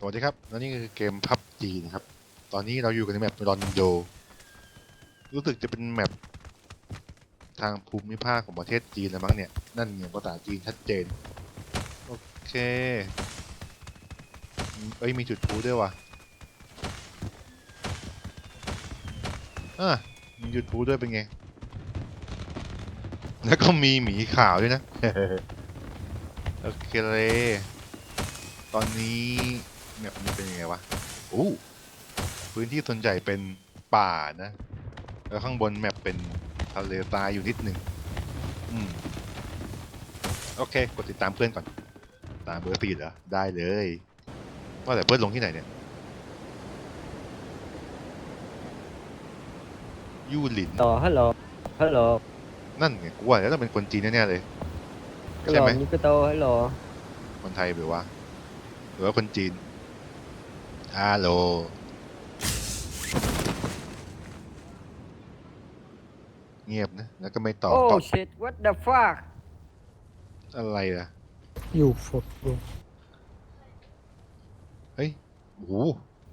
สวัสดีครับและนี่คือเกมพับจีนะครับ ตอนนี้เราอยู่กันในแมปรอนโด รู้สึกจะเป็นแมปทางภูมิภาคของประเทศจีนแล้วมั้งเนี่ย นั่นเนี่ยภาษาจีนชัดเจน โอเค เอ้ย มีจุดพลุด้วยว่ะอะมีจุดพลุด้วยเป็นไง แล้วก็มีหมีขาวด้วยนะ โอเคเลยตอนนี้ แมปมันเป็นยังไงวะโอ้พื้นที่ส่วนใหญ่เป็นป่านะ แล้วข้างบนแมปเป็นทะเลทรายอยู่นิดหนึ่งอืมโอเค กดติดตามเพื่อนก่อน ตามเบอร์ตีเหรอ ได้เลยว่าแต่เพื่อนลงที่ไหนเนี่ย ยู่หลิน ต่อฮัลโหลฮัลโหลนั่นไงกูว่าแล้วต้องเป็นคนจีนแน่ๆเลยฮัลใช่โหลไหมนี่ก็โตฮัลโหลคนไทยหรือว่าหรือว่าคนจีน ฮัลโหลเงียบนะ แล้วก็ไม่ตอบโอ้ตอบ shit what the fuck อะไรล่ะ อยู่ฝดอยู่เฮ้ยโอ้โห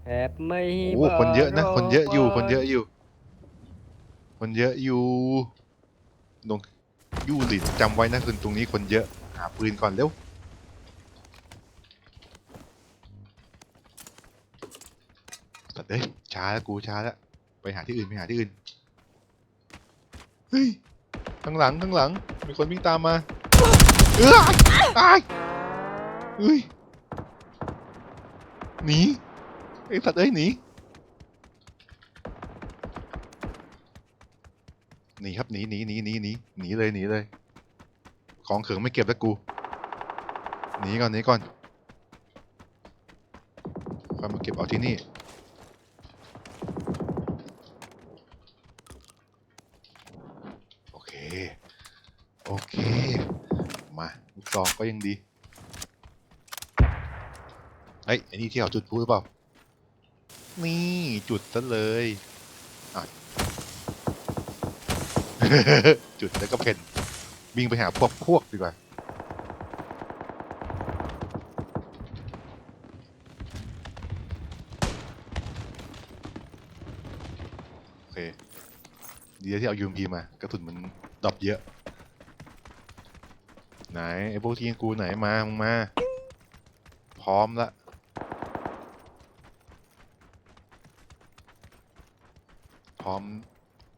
แอบไม่โอ้โหคนเยอะนะบกคนเยอะอยู่ว่าคนเยอะอยู่ คนเยอะอยู่ลงยู่หลินจำไว้นะคือตรงนี้คนเยอะ หาปืนก่อนเร็ว เอ้ยช้าแล้วกูช้าแล้วไปหาที่อื่นไปหาที่อื่นเฮ้ยข้างหลังข้างหลัง มีคนวิ่งตามมาเอ้ยตายเฮ้ยหนีไอ้สัตว์เอ้ยหนีหนีครับหนีหนีหนีหนีหนีหนีเลยหนีเลย ของเขิงไม่เก็บแล้วกูหนีก่อนหนีก่อนค่อยมาเก็บเอาที่นี่ มาลูกซองก็ยังดี เฮ้ยไอ้นี่ที่เขาจุดพลุหรือเปล่า นี่จุดซะเลยจุดแล้วก็เพ่นวิ่งไปหาพวกพวกดีกว่าโอเค ดีแล้วที่เอายูมพีมากระสุนมันดรอปเยอะ ไหนไอ้พวกทีมกูไหนมา มึงมา พร้อมละพร้อม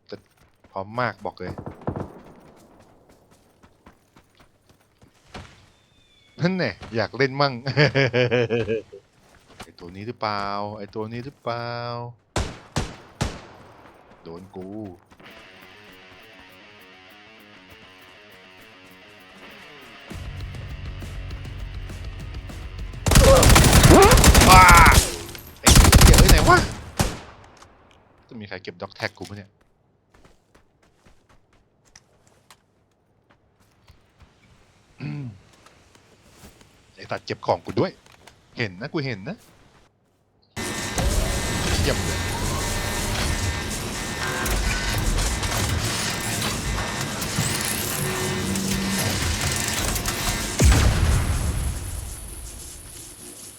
จะพร้อมมากบอกเลยนั่นแน่อยากเล่นมั่ง ไอตัวนี้หรือเปล่า ไอตัวนี้หรือเปล่า โดนกู วะจะมีใครเก็บด็อกแท็กกูปะเนี่ย ไอ้ตัดเก็บของกูด้วย เห็นนะกูเห็นนะเยี่ยมเลย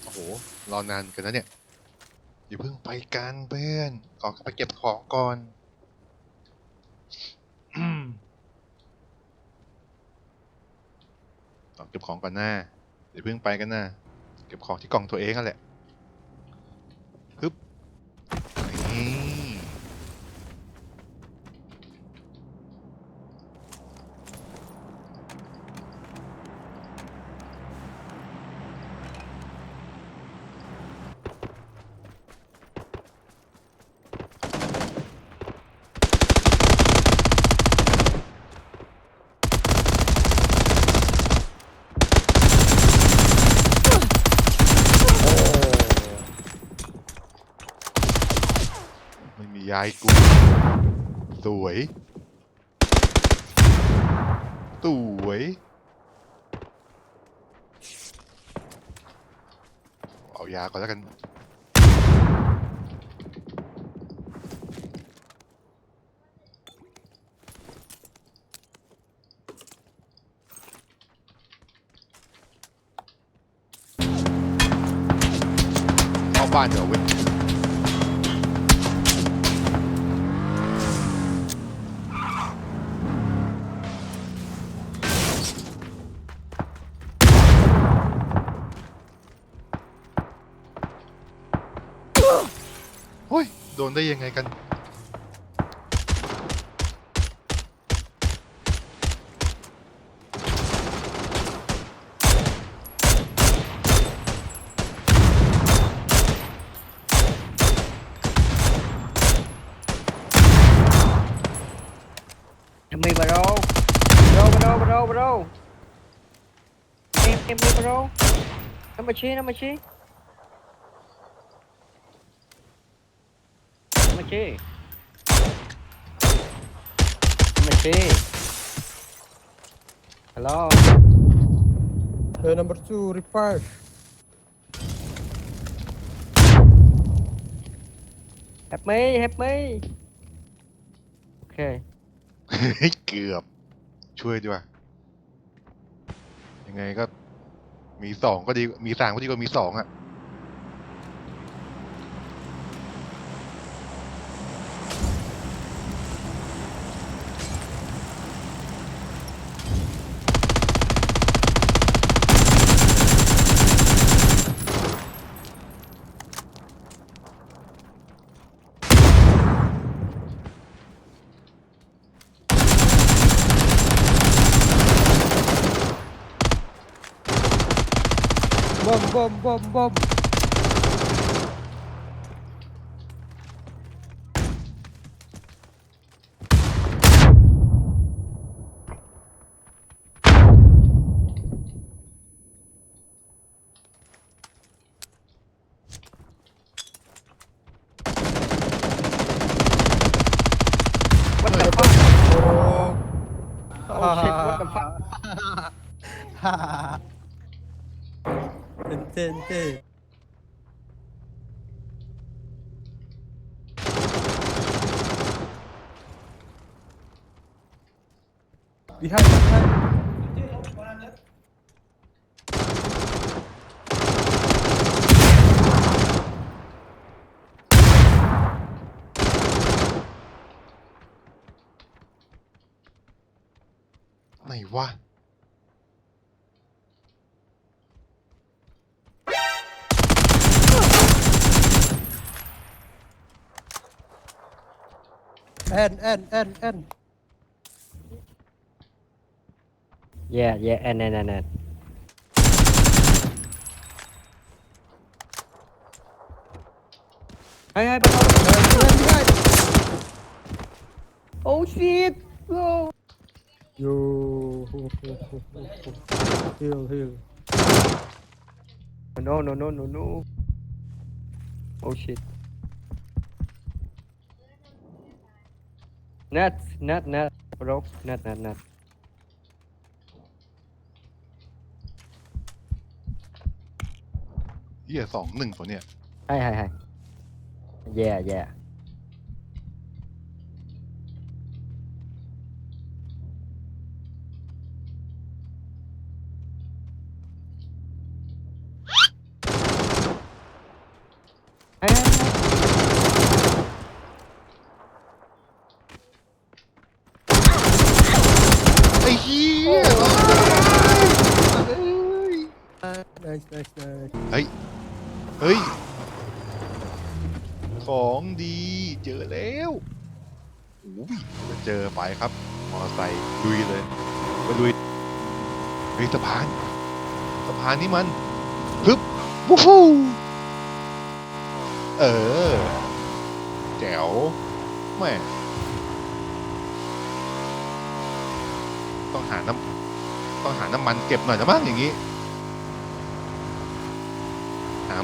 โอ้โห รอนานกันนะเนี่ย อย่าเพิ่งไปกันเพื่อนขอไปเก็บของก่อนอองเก็บของก่อนหน้าเดี๋ยวเพิ่งไปกันนะเก็บของที่กล่องตัวเองนั่นแหละฮึบนี่ไม่มี ยายกู สวย สวย เอายาก่อนแล้วกันบ้านเดี๋ยวเว้ย โดนได้ยังไงกัน Em mi bro Bro bro bro bro Em em mi bro Number chi number chi Number chi Number chi Hello Uh, number two, repair. Help me help me Okay เกือบ ช่วยดีกว่ายังไงก็ มีสองก็ดีมีสามก็ดีกว่ามีสองอะ bom bom bom. Behind, behind.. ไหนวะ N, Yeah yeah and and and and Hey hey bro. Behind, behind. Oh shit. Bro Yo. Heal, heal. No no no no no. Oh shit. Net net net bro. Net net net เหี้ยสองหนึ่งตัวเนี่ย Hay hay hay Yeah yeah Hay hay hay ไอ้เหี้ย Nice, nice, nice. เฮ้ย ของดีเจอแล้วอุ้ยเจอไปครับ มอไซค์ลุยเลยไปลุยเฮ้ยสะพานสะพานนี่มันฮึบวู้ฮู้เออ แจ๋วแม่ต้องหาน้ำต้องหาน้ำมันเก็บหน่อยนะมั้งอย่างนี้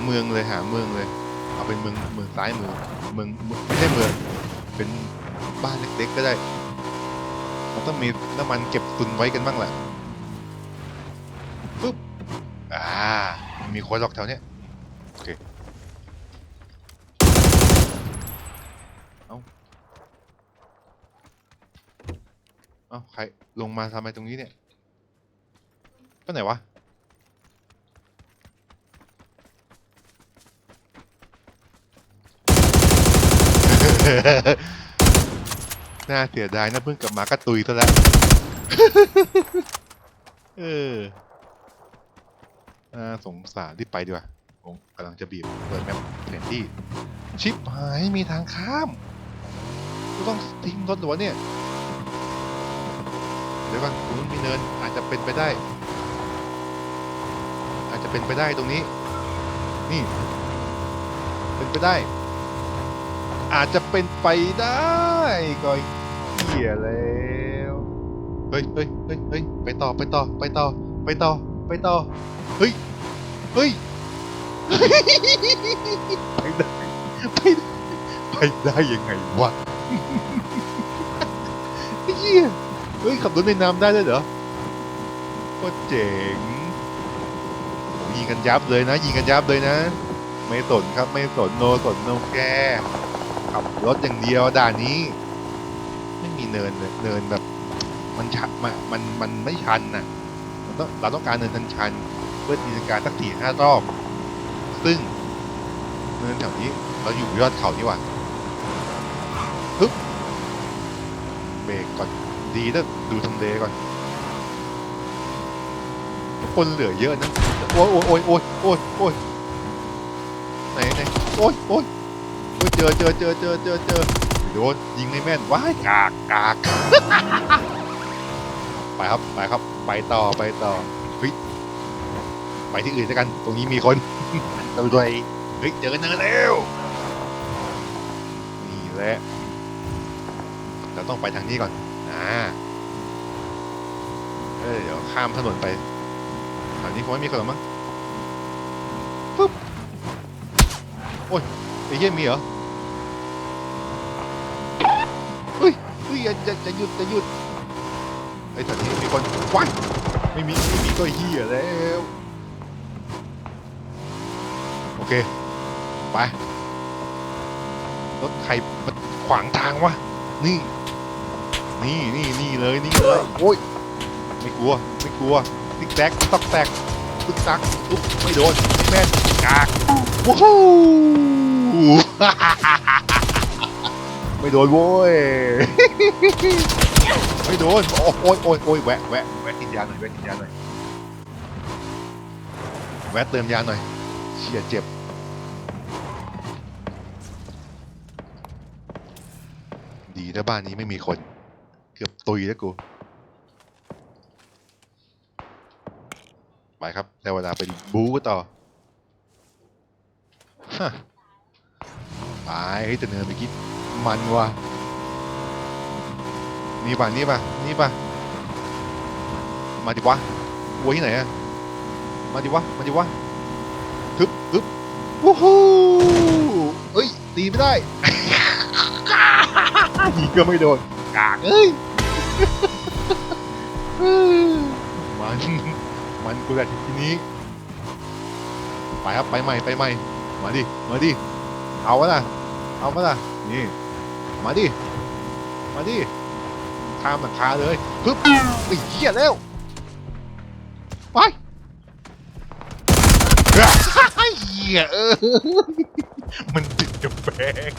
เมืองเลยหาเมืองเลย เอาเป็นเมืองเมืองซ้ายมือเมืองเมืองไม่ใช่เมืองเป็นบ้านเล็กๆก็ได้มันต้องมีน้ำมันเก็บตุนไว้กันบ้างแหละปุ๊บอ่ามันมีคนหรอกแถวเนี้ยโอเคเอาเอาใครลงมาทำไมตรงนี้เนี่ยไปไหนวะ น่าเสียดายนะเพิ่งกลับมาก็ตุยซะแล้ว เออน่าสงสารที่ไปดีกว่าผมกำลังจะบีบเปิดแมปแผนที่ ชิปหายมีทางข้ามกูต้องทิ้งรถหรือวะเนี่ย เดี๋ยวก่อนตรงนู้นมีเนินอาจจะเป็นไปได้ อาจจะเป็นไปได้ตรงนี้ นี่ เป็นไปได้ อาจจะเป็นไปได้ก็เหี้ยแล้วเฮ้ยเฮ้ยเฮ้ยเฮ้ยไปต่อไปต่อไปต่อไปต่อไปต่อเฮ้ยเฮ้ยไปได้ไปได้ไปได้ยังไงวะไอ้เหี้ยเฮ้ยขับรถในน้ำได้ด้วยเหรอโคตรเจ๋งโอ้ยิงกันยับเลยนะยิงกันยับเลยนะ ไม่สนครับไม่สนโนสนโนแก ขับรถอย่างเดียวด่านนี้ ไม่มีเนินเลยเนินแบบ มันชันมันมันมันไม่ชันน่ะมันต้องเราต้องการเนินชันชันเพื่อตีลังการสักสี่ห้ารอบ ซึ่งเนินแถวนี้ เราอยู่ยอดเขานี่หว่าฮึบเบรกก่อนดีนะดูทำเลก่อนคนเหลือเยอะนะ โอ้ยโอ้ยโอ้ยโอ้ยโอ้ยโอ้ยไหนไหนโอ้ยโอ้ยโอ้ย เจอเจอเจอเจอเจอเจอโดนยิงไม่แม่นว้ายกากกากไปครับไปครับ ไปต่อไปต่อเฮ้ยไปที่อื่นแล้วกัน ตรงนี้มีคนเรวยเฮ้ยเจอกันนินแล้วนี่แหละเราต้องไปทางนี้ก่อนอ่าเออเดี๋ยวข้ามถนนไปแถวนี้คงไม่มีคนหรอมั้งปุ๊บโอ้ยไอ้เหี้ยมีเหรอเฮ้ยเฮ้ยอย่าอย่าอย่าหยุดอย่าหยุดไอ้แถวนี้มีคนคว้ายไม่มีไม่มีก็เหี้ยแล้วโอเคไปรถใครมันขวางทางวะนี่ นี่นี่นี่เลยนี่เลยโอ้ยไม่กลัวไม่กลัวติ๊กแตกตอกแตกตึกตักตุ๊บไม่โดนแม่นกากว้าวไม่โดนโว้ย ไม่โดนโอ้ยโอ้ยโอ้ยโอ้ยแวะแวะแวะกินยาหน่อยแวะกินยาหน่อยแวะเติมยาหน่อยเชี่ยเจ็บดีนะบ้านนี้ไม่มีคน เกือบตุยแล้วกู ไปครับได้เวลาไปบู๊กต่อฮะไปเฮ้ยแต่เนินเมื่อกี้มันว่ะ นี่ป่ะนี่ป่ะนี่ป่ะมาดิวะวัวที่ไหนอะมาดิวะมาดิวะฮึบฮึบวู้ฮู้เอ้ยตีไม่ได้ยิงก็ไม่โดนกากเอ้ยมันมันกูแหละทีนี้ไปครับไปใหม่ไปใหม่มาดิมาดิเอาวะล่ะเอาวะล่ะนี่มาดิมาดิ ข้ามหลังคาเลยปึ๊บไอ้เหี้ยแล้วไปเหี้ยเออมันติดกับแบง